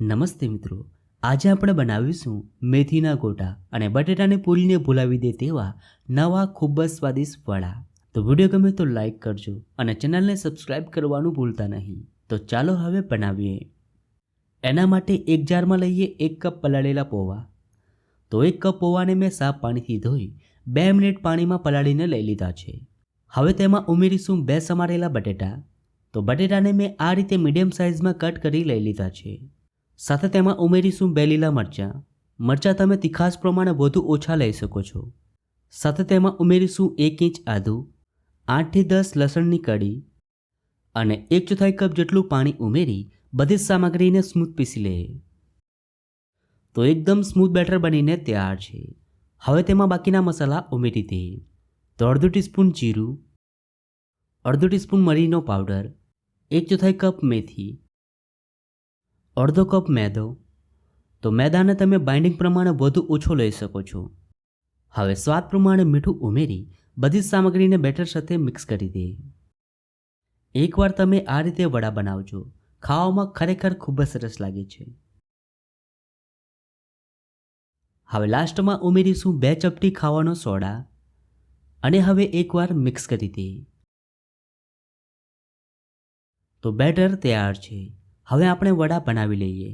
નમસ્તે મિત્રો. આજે આપણે બનાવીશું મેથીના ગોટા અને બટેટાને પૂરીને ભૂલાવી દે તેવા નવા ખૂબ જ સ્વાદિષ્ટ વડા. તો વીડિયો ગમે તો લાઈક કરજો અને ચેનલને સબસ્ક્રાઈબ કરવાનું ભૂલતા નહીં. તો ચાલો હવે બનાવીએ. એના માટે એક જારમાં લઈએ એક કપ પલાળેલા પૌવા. તો એક કપ પૌવાને મેં સાફ પાણીથી ધોઈ બે મિનિટ પાણીમાં પલાળીને લઈ લીધા છે. હવે તેમાં ઉમેરીશું બે સમારેલા બટેટા. તો બટેટાને મેં આ રીતે મીડિયમ સાઇઝમાં કટ કરી લઈ લીધા છે. સાથે તેમાં ઉમેરીશું બે લીલા મરચાં. મરચાં તમે તીખાશ પ્રમાણે વધુ ઓછા લઈ શકો છો. સાથે તેમાં ઉમેરીશું એક ઇંચ આદું, આઠથી દસ લસણની કડી અને એક ચોથાઈ કપ જેટલું પાણી ઉમેરી બધી જ સામગ્રીને સ્મૂથ પીસી લે. તો એકદમ સ્મૂથ બેટર બનીને તૈયાર છે. હવે તેમાં બાકીના મસાલા ઉમેરી દે. તો અડધું ટીસ્પૂન જીરું, અડધો ટીસ્પૂન મરીનો પાવડર, એક ચોથાઈ કપ મેથી અડધો કપ મેદો. તો મેદાને તમે બાઇન્ડિંગ પ્રમાણે વધુ ઓછો લઈ શકો છો. હવે સ્વાદ પ્રમાણે મીઠું ઉમેરી બધી જ સામગ્રીને બેટર સાથે મિક્સ કરી દે એકવાર તમે આ રીતે વડા બનાવજો. ખાવામાં ખરેખર ખૂબ જ સરસ લાગે છે. હવે લાસ્ટમાં ઉમેરીશું બે ચપટી ખાવાનો સોડા. અને હવે એકવાર મિક્સ કરી દે તો બેટર તૈયાર છે. હવે આપણે વડા બનાવી લઈએ.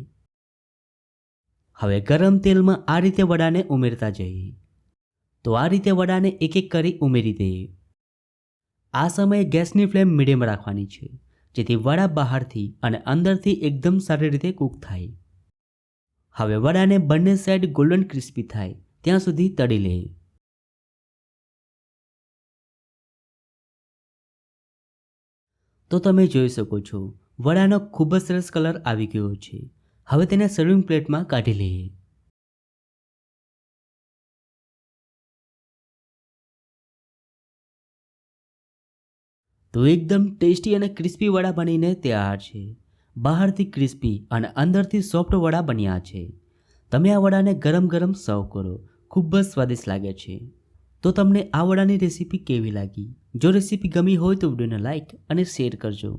હવે ગરમ તેલમાં આ રીતે વડાને ઉમેરતા જઈએ. તો આ રીતે વડાને એક એક કરી ઉમેરી દઈએ. આ સમયે ગેસની ફ્લેમ મીડિયમ રાખવાની છે, જેથી વડા બહારથી અને અંદરથી એકદમ સારી રીતે કૂક થાય. હવે વડાને બંને સાઈડ ગોલ્ડન ક્રિસ્પી થાય, ત્યાં સુધી તળી લઈએ. તો તમે જોઈ શકો છો વડાનો ખૂબ જ સરસ કલર આવી ગયો છે. હવે તેને સર્વિંગ પ્લેટમાં કાઢી લઈએ. તો એકદમ ટેસ્ટી અને ક્રિસ્પી વડા બનીને તૈયાર છે. બહારથી ક્રિસ્પી અને અંદરથી સોફ્ટ વડા બન્યા છે. તમે આ વડાને ગરમ ગરમ સર્વ કરો. ખૂબ જ સ્વાદિષ્ટ લાગે છે. તો તમને આ વડાની રેસીપી કેવી લાગી? જો રેસીપી ગમી હોય તો વિડીયોને લાઇક અને શેર કરજો.